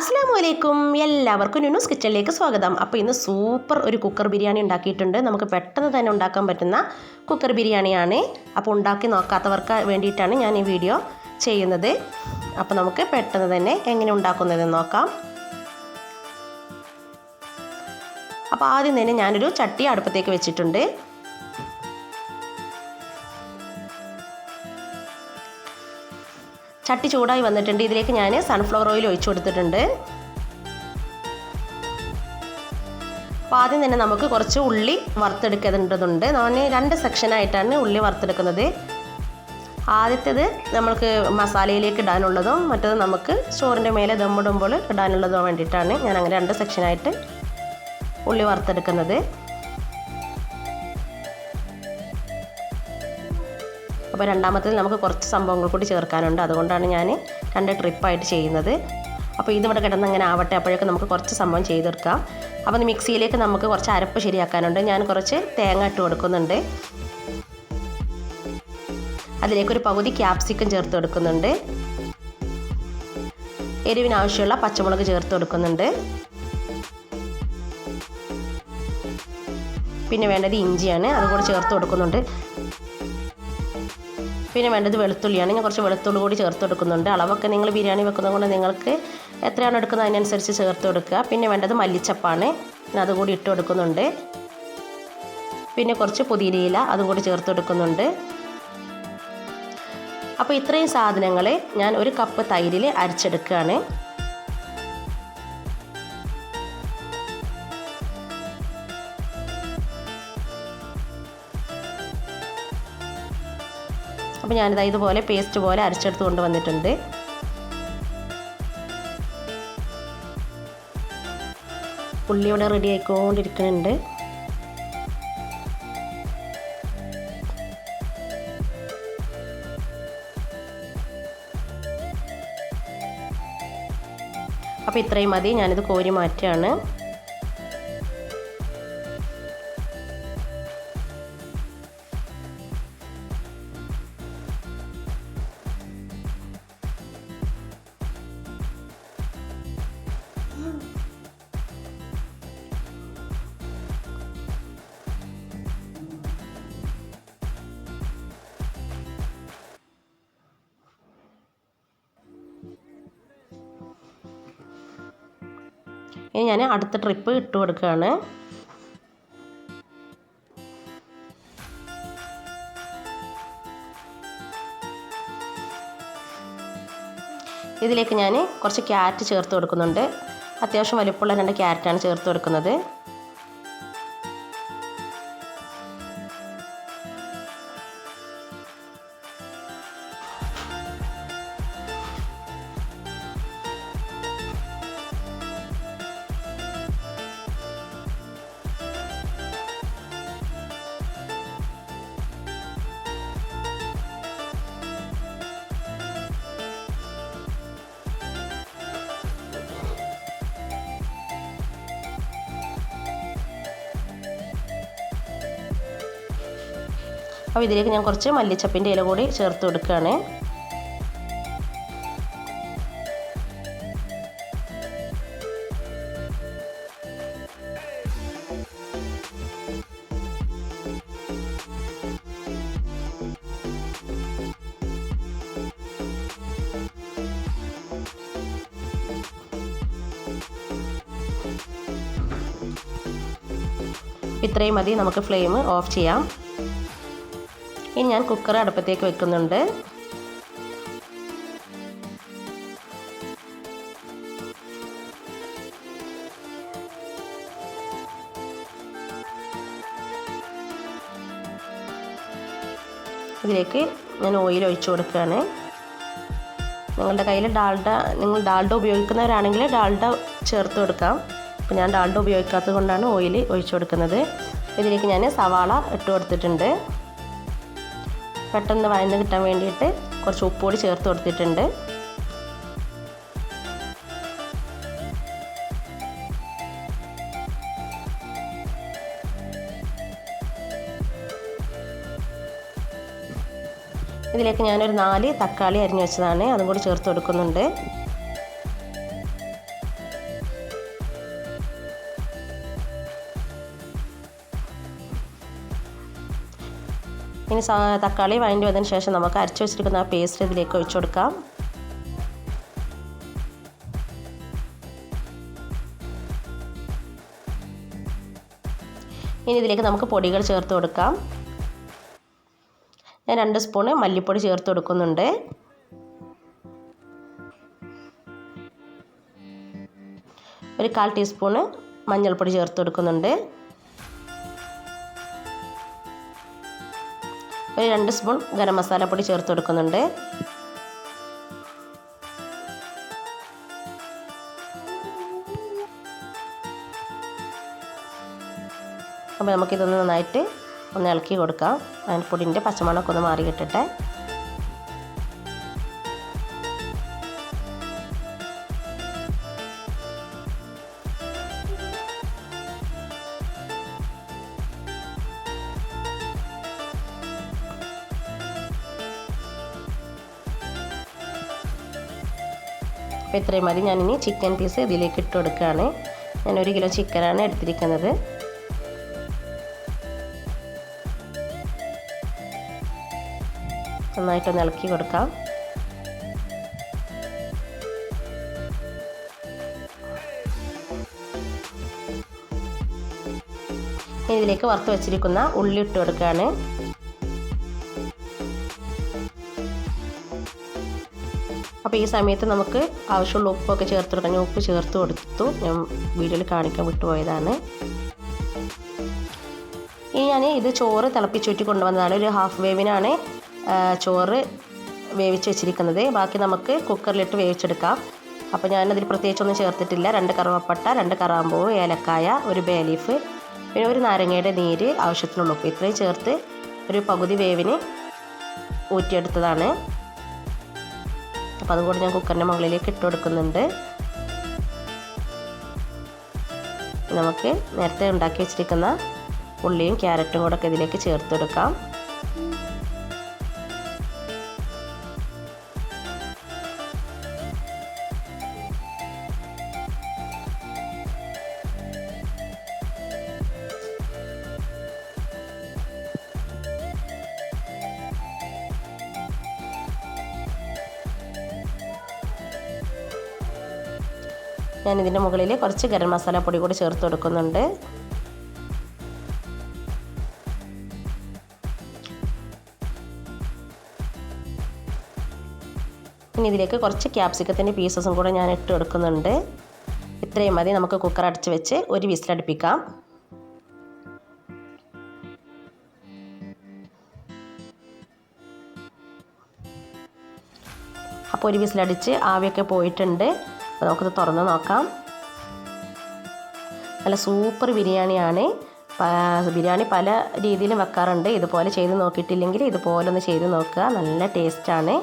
അസ്സാം വലൈക്കും എല്ലാവർക്കും ന്യൂസ് കിച്ചണിലേക്ക് സ്വാഗതം. അപ്പോൾ ഇന്ന് സൂപ്പർ ഒരു കുക്കർ ബിരിയാണി ഉണ്ടാക്കിയിട്ടുണ്ട്. നമുക്ക് പെട്ടെന്ന് തന്നെ ഉണ്ടാക്കാൻ പറ്റുന്ന കുക്കർ ബിരിയാണിയാണ്. അപ്പോൾ ഉണ്ടാക്കി നോക്കാത്തവർക്ക് വേണ്ടിയിട്ടാണ് ഞാൻ ഈ വീഡിയോ ചെയ്യുന്നത്. അപ്പോൾ നമുക്ക് പെട്ടെന്ന് തന്നെ എങ്ങനെ ഉണ്ടാക്കുന്നതെന്ന് നോക്കാം. അപ്പോൾ ആദ്യം തന്നെ ഞാനൊരു ചട്ടി അടുപ്പത്തേക്ക് വെച്ചിട്ടുണ്ട്. ചട്ടി ചൂടായി വന്നിട്ടുണ്ട്. ഇതിലേക്ക് ഞാൻ സൺഫ്ലവർ ഓയിൽ ഒഴിച്ചു കൊടുത്തിട്ടുണ്ട്. അപ്പോൾ ആദ്യം തന്നെ നമുക്ക് കുറച്ച് ഉള്ളി വറുത്തെടുക്കേണ്ടതുണ്ട്. ഞാൻ രണ്ട് സെക്ഷനായിട്ടാണ് ഉള്ളി വറുത്തെടുക്കുന്നത്. ആദ്യത്തേത് നമ്മൾക്ക് മസാലയിലേക്ക് ഇടാനുള്ളതും മറ്റത് നമുക്ക് ചോറിന്റെ മേലെ ദമ്മിടുമ്പോൾ ഇടാനുള്ളതും വേണ്ടിയിട്ടാണ് ഞാൻ അങ്ങനെ രണ്ട് സെക്ഷനായിട്ട് ഉള്ളി വറുത്തെടുക്കുന്നത്. അപ്പോൾ രണ്ടാമത്തേത് നമുക്ക് കുറച്ച് സംഭവങ്ങൾ കൂടി ചേർക്കാനുണ്ട്. അതുകൊണ്ടാണ് ഞാൻ രണ്ട് ട്രിപ്പായിട്ട് ചെയ്യുന്നത്. അപ്പോൾ ഇതിവിടെ കിടന്ന് അങ്ങനെ ആവട്ടെ അപ്പോഴൊക്കെ നമുക്ക് കുറച്ച് സംഭവം ചെയ്തെടുക്കാം. അപ്പോൾ മിക്സിയിലേക്ക് നമുക്ക് കുറച്ച് അരപ്പ് ശരിയാക്കാനുണ്ട്. ഞാൻ കുറച്ച് തേങ്ങ ഇട്ട് കൊടുക്കുന്നുണ്ട്. അതിലേക്കൊരു പകുതി ക്യാപ്സിക്കം ചേർത്ത് കൊടുക്കുന്നുണ്ട്. എരിവിനാവശ്യമുള്ള പച്ചമുളക് ചേർത്ത് കൊടുക്കുന്നുണ്ട്. പിന്നെ വേണ്ടത് ഇഞ്ചിയാണ് അതുകൂടെ ചേർത്ത് കൊടുക്കുന്നുണ്ട്. പിന്നെ വേണ്ടത് വെളുത്തുള്ളിയാണ്. ഞാൻ കുറച്ച് വെളുത്തുള്ളി കൂടി ചേർത്ത് കൊടുക്കുന്നുണ്ട്. അളവൊക്കെ നിങ്ങൾ ബിരിയാണി വെക്കുന്നത് കൊണ്ട് നിങ്ങൾക്ക് എത്രയാണ് എടുക്കുന്നത് അതിനനുസരിച്ച് ചേർത്ത് കൊടുക്കുക. പിന്നെ വേണ്ടത് മല്ലിച്ചപ്പാണ്. ഞാൻ അതുകൂടി ഇട്ട് കൊടുക്കുന്നുണ്ട്. പിന്നെ കുറച്ച് പുതിനയില അതും കൂടി ചേർത്ത് കൊടുക്കുന്നുണ്ട്. അപ്പോൾ ഇത്രയും സാധനങ്ങൾ ഞാൻ ഒരു കപ്പ് തൈരിൽ അരച്ചെടുക്കുകയാണ്. അപ്പോൾ ഞാനിത് ഇതുപോലെ പേസ്റ്റ് പോലെ അരച്ചെടുത്ത് കൊണ്ടുവന്നിട്ടുണ്ട്. ഉള്ളി ഇവിടെ റെഡി ആയിക്കൊണ്ടിരിക്കുന്നുണ്ട്. അപ്പോൾ ഇത്രയും മതി ഞാനിത് കോരി മാറ്റുകയാണ്. ഇനി ഞാൻ അടുത്ത ട്രിപ്പ് ഇട്ട് കൊടുക്കുകയാണ് ഇതിലേക്ക് ഞാൻ കുറച്ച് ക്യാരറ്റ് ചേർത്ത് കൊടുക്കുന്നുണ്ട്. അത്യാവശ്യം വലിപ്പമുള്ള രണ്ട് ക്യാരറ്റാണ് ചേർത്ത് കൊടുക്കുന്നത്. അപ്പോൾ ഇതിലേക്ക് ഞാൻ കുറച്ച് മല്ലിച്ചപ്പിന്റെ ഇല കൂടി ചേർത്ത് കൊടുക്കുകയാണ്. ഇത്രയും മതി നമുക്ക് ഫ്ലെയിം ഓഫ് ചെയ്യാം. ഇനി ഞാൻ കുക്കർ അടുപ്പത്തേക്ക് വെക്കുന്നുണ്ട്. ഇതിലേക്ക് ഞാൻ ഓയിൽ ഒഴിച്ചു കൊടുക്കുകയാണ്. നിങ്ങളുടെ കയ്യിൽ ഡാൽഡ നിങ്ങൾ ഡാൽഡ ഉപയോഗിക്കുന്നവരാണെങ്കിൽ ഡാൽഡ ചേർത്ത് കൊടുക്കാം. അപ്പോൾ ഞാൻ ഡാൽഡ ഉപയോഗിക്കാത്തത് കൊണ്ടാണ് ഓയിൽ ഒഴിച്ചു കൊടുക്കുന്നത്. ഇതിലേക്ക് ഞാൻ സവാള ഇട്ട് കൊടുത്തിട്ടുണ്ട്. പെട്ടെന്ന് വഴന്ന് കിട്ടാൻ വേണ്ടിയിട്ട് കുറച്ച് ഉപ്പ് കൂടി ചേർത്ത് കൊടുത്തിട്ടുണ്ട്. ഇതിലേക്ക് ഞാനൊരു നാല് തക്കാളി അരിഞ്ഞു വെച്ചതാണ്. അതും കൂടി ചേർത്ത് കൊടുക്കുന്നുണ്ട്. ഇനി തക്കാളി വഴണ്ടി വന്നതിന് ശേഷം നമുക്ക് അരച്ച് വെച്ചിരിക്കുന്ന ആ പേസ്റ്റ് ഇതിലേക്ക് ഒഴിച്ചു കൊടുക്കാം. ഇനി ഇതിലേക്ക് നമുക്ക് പൊടികൾ ചേർത്ത് കൊടുക്കാം. ഞാൻ രണ്ട് സ്പൂണ് മല്ലിപ്പൊടി ചേർത്ത് കൊടുക്കുന്നുണ്ട്. ഒരു കാൽ ടീസ്പൂണ് മഞ്ഞൾപ്പൊടി ചേർത്ത് കൊടുക്കുന്നുണ്ട്. ഒരു രണ്ട് സ്പൂൺ ഗരം മസാലപ്പൊടി പൊടി ചേർത്ത് കൊടുക്കുന്നുണ്ട്. അപ്പോൾ നമുക്കിതൊന്ന് നന്നായിട്ട് ഒന്ന് ഇളക്കി കൊടുക്കാം. അതിന് പൊടിന്റെ പച്ചമണമൊക്കെ ഒന്ന് മാറി കിട്ടട്ടെ അപ്പോൾ ഇത്രയും മതി. ഞാനിനി ചിക്കൻ പീസ് ഇതിലേക്ക് ഇട്ട് കൊടുക്കുകയാണ്. ഞാൻ ഒരു കിലോ ചിക്കനാണ് എടുത്തിരിക്കുന്നത്. നന്നായിട്ടൊന്ന് ഇളക്കി കൊടുക്കാം. ഇതിലേക്ക് വറുത്ത് വെച്ചിരിക്കുന്ന ഉള്ളി ഇട്ട് കൊടുക്കുകയാണ്. അപ്പോൾ ഈ സമയത്ത് നമുക്ക് ആവശ്യമുള്ള ഉപ്പൊക്കെ ചേർത്ത് കൊടുക്കാം. ഞാൻ ഉപ്പ് ചേർത്ത് കൊടുത്തു. ഞാൻ വീഡിയോയിൽ കാണിക്കാൻ വിട്ടുപോയതാണ്. ഇനി ഞാൻ ഇത് ചോറ് തിളപ്പിച്ചൂറ്റി കൊണ്ടുവന്നതാണ്. ഒരു ഹാഫ് വേവിനാണ് ചോറ് വേവിച്ച് വെച്ചിരിക്കുന്നത്. ബാക്കി നമുക്ക് കുക്കറിലിട്ട് വേവിച്ചെടുക്കാം. അപ്പോൾ ഞാനതിൽ പ്രത്യേകിച്ചൊന്നും ചേർത്തിട്ടില്ല. രണ്ട് കറുവപ്പട്ട രണ്ട് കറാമ്പൂവ് ഏലക്കായ ഒരു ബേലീഫ് പിന്നെ ഒരു നാരങ്ങയുടെ നീര് ആവശ്യത്തിനുള്ള ഉപ്പ്. ഇത്രയും ചേർത്ത് ഒരു പകുതി വേവിന് ഊറ്റിയെടുത്തതാണ്. അപ്പോൾ അതും കൂടി ഞാൻ കുക്കറിന്റെ മുകളിലേക്ക് ഇട്ട് കൊടുക്കുന്നുണ്ട്. നമുക്ക് നേരത്തെ ഉണ്ടാക്കി വെച്ചിരിക്കുന്ന ഉള്ളിയും ക്യാരറ്റും കൂടെ ഒക്കെ ഇതിലേക്ക് ചേർത്ത് കൊടുക്കാം. ഞാൻ ഇതിന്റെ മുകളിൽ കുറച്ച് ഗരം മസാല പൊടി കൂടി ചേർത്ത് കൊടുക്കുന്നുണ്ട്. ഇനി ഇതിലേക്ക് കുറച്ച് ക്യാപ്സിക്കത്തിന്റെ പീസസും കൂടെ ഞാൻ ഇട്ട് കൊടുക്കുന്നുണ്ട്. ഇത്രയും മതി നമുക്ക് കുക്കർ അടച്ച് വെച്ച് ഒരു വിസിലടുപ്പിക്കാം. അപ്പോൾ ഒരു വിസിലടിച്ച് ആവിയൊക്കെ പോയിട്ടുണ്ട്. അപ്പോൾ നമുക്കിത് തുറന്ന് നോക്കാം. നല്ല സൂപ്പർ ബിരിയാണിയാണ്. ബിരിയാണി പല രീതിയിലും വെക്കാറുണ്ട്. ഇതുപോലെ ചെയ്ത് നോക്കിയിട്ടില്ലെങ്കിൽ ഇതുപോലെ ഒന്ന് ചെയ്ത് നോക്കുക. നല്ല ടേസ്റ്റാണ്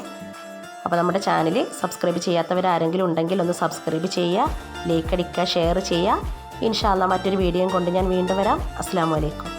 അപ്പോൾ നമ്മുടെ ചാനൽ സബ്സ്ക്രൈബ് ചെയ്യാത്തവരാരെങ്കിലും ഉണ്ടെങ്കിൽ ഒന്ന് സബ്സ്ക്രൈബ് ചെയ്യുക ലൈക്ക് അടിക്കുക ഷെയർ ചെയ്യുക. ഇൻഷാല്ല മറ്റൊരു വീഡിയോയും കൊണ്ട് ഞാൻ വീണ്ടും വരാം. അസ്സാം വലൈക്കും